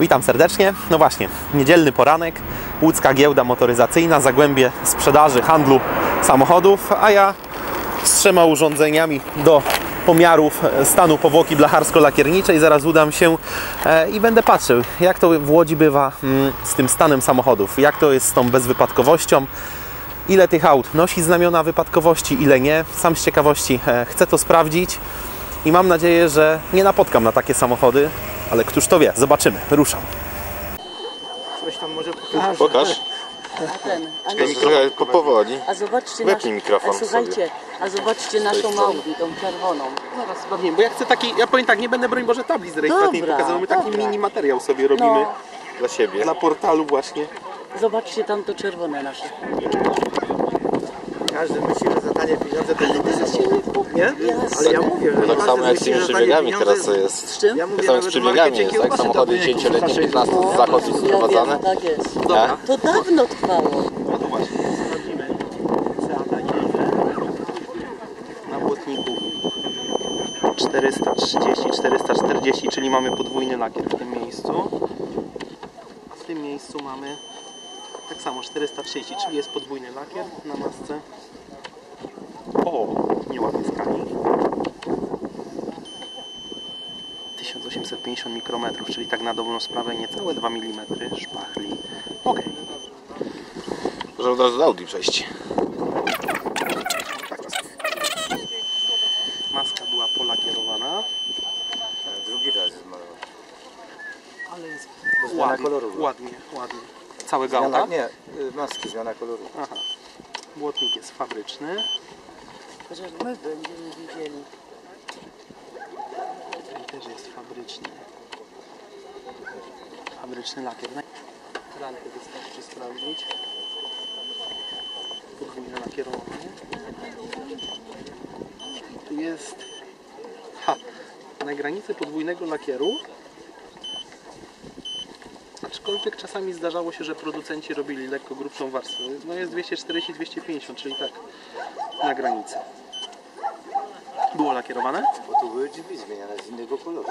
Witam serdecznie. No właśnie, niedzielny poranek, łódzka giełda motoryzacyjna, zagłębie sprzedaży, handlu samochodów, a ja z trzema urządzeniami do pomiarów stanu powłoki blacharsko-lakierniczej. Zaraz udam się e, i będę patrzył, jak to w Łodzi bywa mm, z tym stanem samochodów, jak to jest z tą bezwypadkowością, ile tych aut nosi znamiona wypadkowości, ile nie. Sam z ciekawości e, chcę to sprawdzić i mam nadzieję, że nie napotkam na takie samochody, ale któż to wie, zobaczymy, ruszam. Coś tam może Pokaż. Ten, a, Czekaj, trochę po, powoli. a zobaczcie Wepnij mikrofon a słuchajcie, a zobaczcie naszą Audi, tą czerwoną. Zaraz sprawdzimy, bo ja chcę taki, ja powiem tak, nie będę broń Boże tablic rejestracyjnych Dobra, pokazywał, my taki dobra. mini materiał sobie robimy No, Dla siebie. na portalu właśnie. zobaczcie tam to czerwone nasze. Każdy myśli, że za tanie pieniądze to samochód. się kupi. Nie? Ale ja mówię, że Tak samo jak z tymi przebiegami teraz to jest-. Z czym? Ja Tak samo z nawet przebiegami jest, tak? kiełbasy Samochody to były 10-letnie, jakieś 15 z zachodu ja sprowadzane. wiem, tak jest. Nie? To dawno trwało. No to właśnie, Seata na błotniku 430-440, czyli mamy podwójny lakier w tym miejscu. A w tym miejscu mamy tak samo 430, czyli jest podwójny lakier na masce. O, nieładny skali. 1850 mikrometrów, czyli tak na dobrą sprawę niecałe 2 mm szpachli. Okej. Może od razu do Audi przejść. Maska była polakierowana, Drugi raz jest malowa. ale jest ładnie, koloru ładnie, ładnie. Zmiana, auta? nie, y, maski, zmiana koloru. Aha. Błotnik jest fabryczny. Chociaż my będziemy widzieli. Tutaj też jest fabryczny. Fabryczny lakier. Rankę wystarczy sprawdzić. Podwójne lakierowanie. Tu jest ha, na granicy podwójnego lakieru. Aczkolwiek czasami zdarzało się, że producenci robili lekko grubszą warstwę. No jest 240-250, czyli tak na granicy. Było lakierowane? Bo tu były drzwi zmieniane z innego koloru.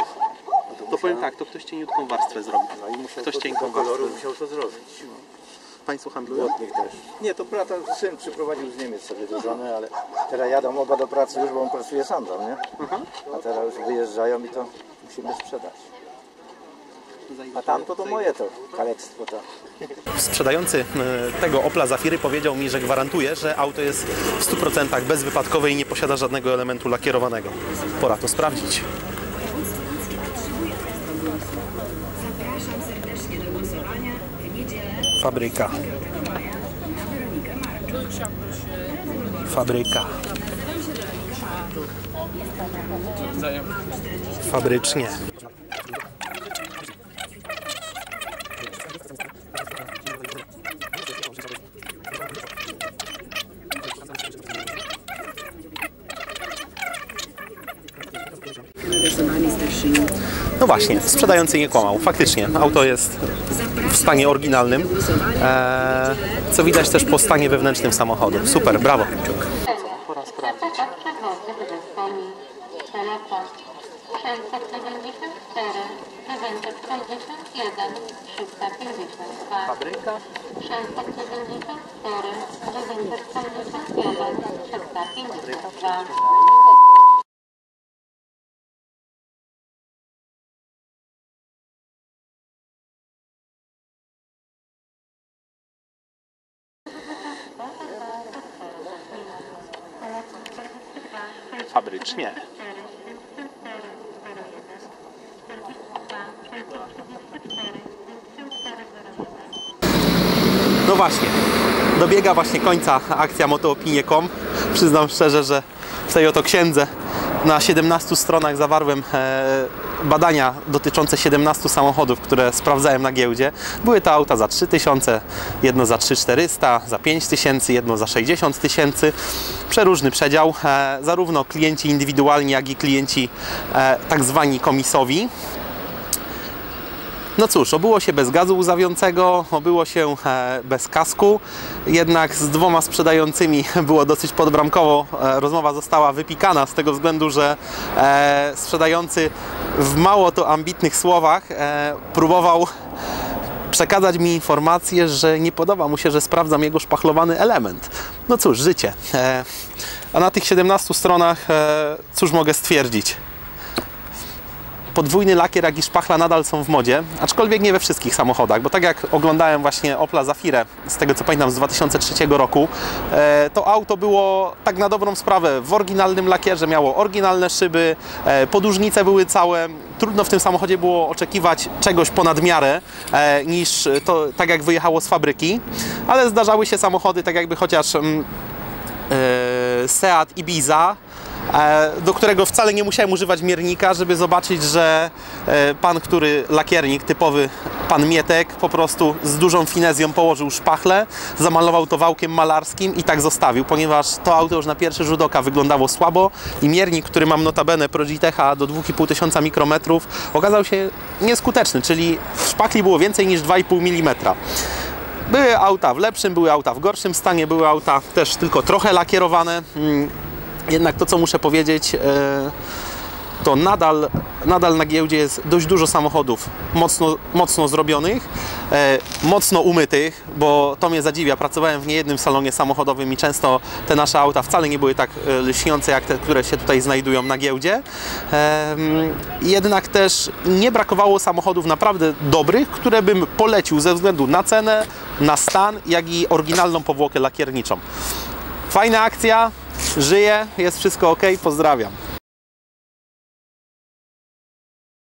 No To powiem tak, to ktoś cieniutką warstwę zrobił. No i musiał Ktoś to, cienką warstwę. musiał to zrobić. Państwo handlują? Też. Nie, to brata syn przyprowadził z Niemiec sobie do żony, ale teraz jadą oba do pracy już, bo on pracuje sam tam, nie? Aha. A teraz już wyjeżdżają i to musimy sprzedać. A tamto to moje to, kalectwo to. Sprzedający e, tego Opla Zafiry powiedział mi, że gwarantuje, że auto jest w 100% bezwypadkowe i nie posiada żadnego elementu lakierowanego. Pora to sprawdzić. Fabryka. Fabryka. Fabrycznie. No właśnie, sprzedający nie kłamał. Faktycznie, auto jest w stanie oryginalnym, eee, co widać też po stanie wewnętrznym samochodu. Super, brawo. Pora sprawdzić. Przewody wyzyskani. Telefon 694 961 352 Fabryka. 694 961 352 Fabrycznie. No właśnie, dobiega właśnie końca akcja motoopinie.com. Przyznam szczerze, że w tej oto księdze na 17 stronach zawarłem e, badania dotyczące 17 samochodów, które sprawdzałem na giełdzie. Były to auta za 3000, jedno za 3400, za 5000, jedno za 60 tysięcy. Przeróżny przedział, e, zarówno klienci indywidualni, jak i klienci e, tak zwani komisowi. No cóż, obyło się bez gazu łzawiącego, obyło się e, bez kasku, jednak z dwoma sprzedającymi było dosyć podbramkowo. E, rozmowa została wypikana z tego względu, że e, sprzedający w mało to ambitnych słowach próbował przekazać mi informację, że nie podoba mu się, że sprawdzam jego szpachlowany element. No cóż, życie. A na tych 17 stronach, cóż mogę stwierdzić? Podwójny lakier, jak i szpachla nadal są w modzie, aczkolwiek nie we wszystkich samochodach, bo tak jak oglądałem właśnie Opla Zafirę, z tego co pamiętam z 2003 roku, e, to auto było tak na dobrą sprawę w oryginalnym lakierze, miało oryginalne szyby, e, podłużnice były całe, trudno w tym samochodzie było oczekiwać czegoś ponad miarę e, niż to tak jak wyjechało z fabryki, ale zdarzały się samochody tak jakby chociaż mm, Seat Ibiza, do którego wcale nie musiałem używać miernika, żeby zobaczyć, że e, pan, który lakiernik, typowy pan Mietek, po prostu z dużą finezją położył szpachlę, zamalował to wałkiem malarskim i tak zostawił, ponieważ to auto już na pierwszy rzut oka wyglądało słabo i miernik, który mam notabene Progitecha do 2500 mikrometrów, okazał się nieskuteczny, czyli w szpachli było więcej niż 2,5 mm. Były auta w lepszym, były auta w gorszym stanie, były auta też tylko trochę lakierowane. Jednak to, co muszę powiedzieć, e, to nadal, nadal na giełdzie jest dość dużo samochodów mocno, mocno zrobionych, e, mocno umytych, bo to mnie zadziwia. Pracowałem w niejednym salonie samochodowym i często te nasze auta wcale nie były tak e, lśniące jak te, które się tutaj znajdują na giełdzie. Jednak też nie brakowało samochodów naprawdę dobrych, które bym polecił ze względu na cenę, na stan, jak i oryginalną powłokę lakierniczą. Fajna akcja, żyję, jest wszystko ok, pozdrawiam.